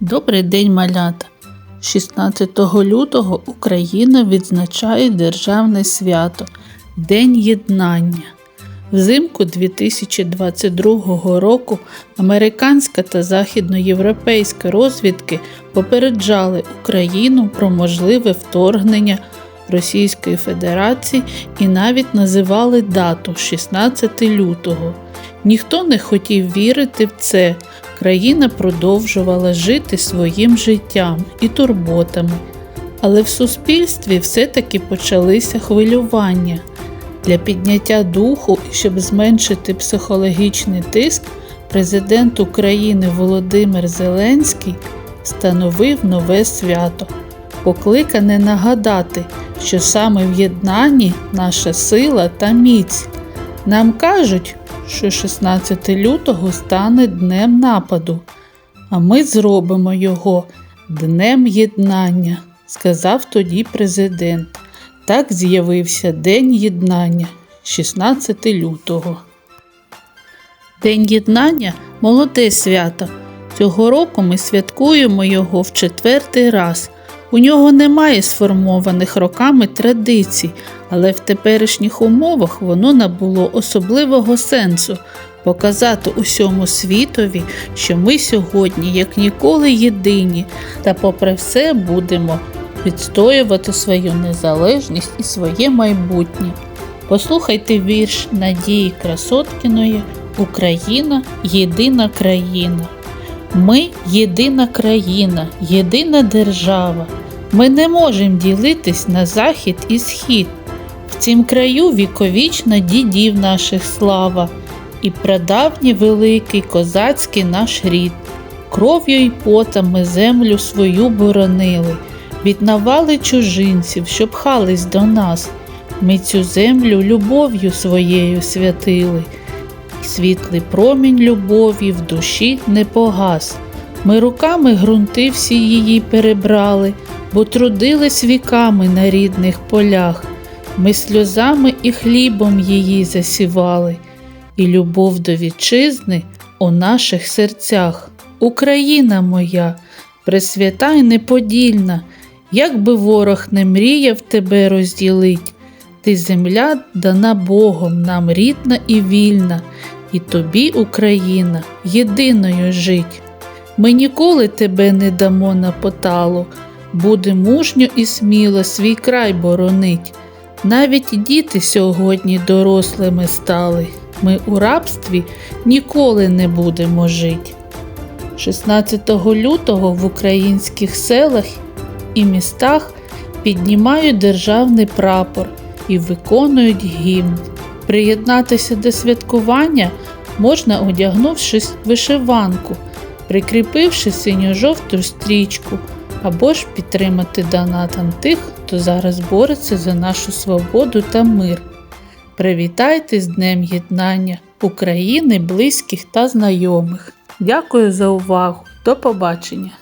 Добрий день, малята! 16 лютого Україна відзначає Державне свято День Єднання. Взимку 2022 року американська та західноєвропейська розвідки попереджали Україну про можливе вторгнення Російської Федерації і навіть називали дату 16 лютого. Ніхто не хотів вірити в це. Країна продовжувала жити своїм життям і турботами. Але в суспільстві все-таки почалися хвилювання. Для підняття духу щоб зменшити психологічний тиск, президент України Володимир Зеленський встановив нове свято, покликане нагадати, що саме в єднанні наша сила та міць. Нам кажуть, що 16 лютого стане днем нападу, а ми зробимо його Днем Єднання, сказав тоді президент. Так з'явився День Єднання 16 лютого. День єднання молоде свято. Цього року ми святкуємо його в четвертий раз. У нього немає сформованих роками традицій, але в теперішніх умовах воно набуло особливого сенсу показати усьому світові, що ми сьогодні, як ніколи, єдині, та, попри все, будемо відстоювати свою незалежність і своє майбутнє. Послухайте вірш Надії Красоткіної Україна єдина країна. Ми єдина країна, єдина держава. Ми не можемо ділитись на захід і схід. В цім краю віковічна дідів наших слава, і прадавній великий козацький наш рід. Кров'ю й потом ми землю свою боронили, від навали чужинців, що пхались до нас. Ми цю землю любов'ю своєю святили, світлий промінь любові в душі не погас. Ми руками ґрунти всі її перебрали, бо трудились віками на рідних полях. Ми сльозами і хлібом її засівали, і любов до вітчизни у наших серцях. Україна моя, пресвята й неподільна, як би ворог не мріяв тебе розділить. Ти земля дана Богом нам рідна і вільна, і тобі, Україна, єдиною жить. Ми ніколи тебе не дамо на поталу, буде мужньо і сміло свій край боронить. Навіть діти сьогодні дорослими стали. Ми у рабстві ніколи не будемо жить. 16 лютого в українських селах і містах піднімають державний прапор і виконують гімн. Приєднатися до святкування можна, одягнувши вишиванку, прикріпивши синьо-жовту стрічку, або ж підтримати донатом тих, хто зараз бореться за нашу свободу та мир. Привітайте з Днем Єднання України, близьких та знайомих. Дякую за увагу. До побачення!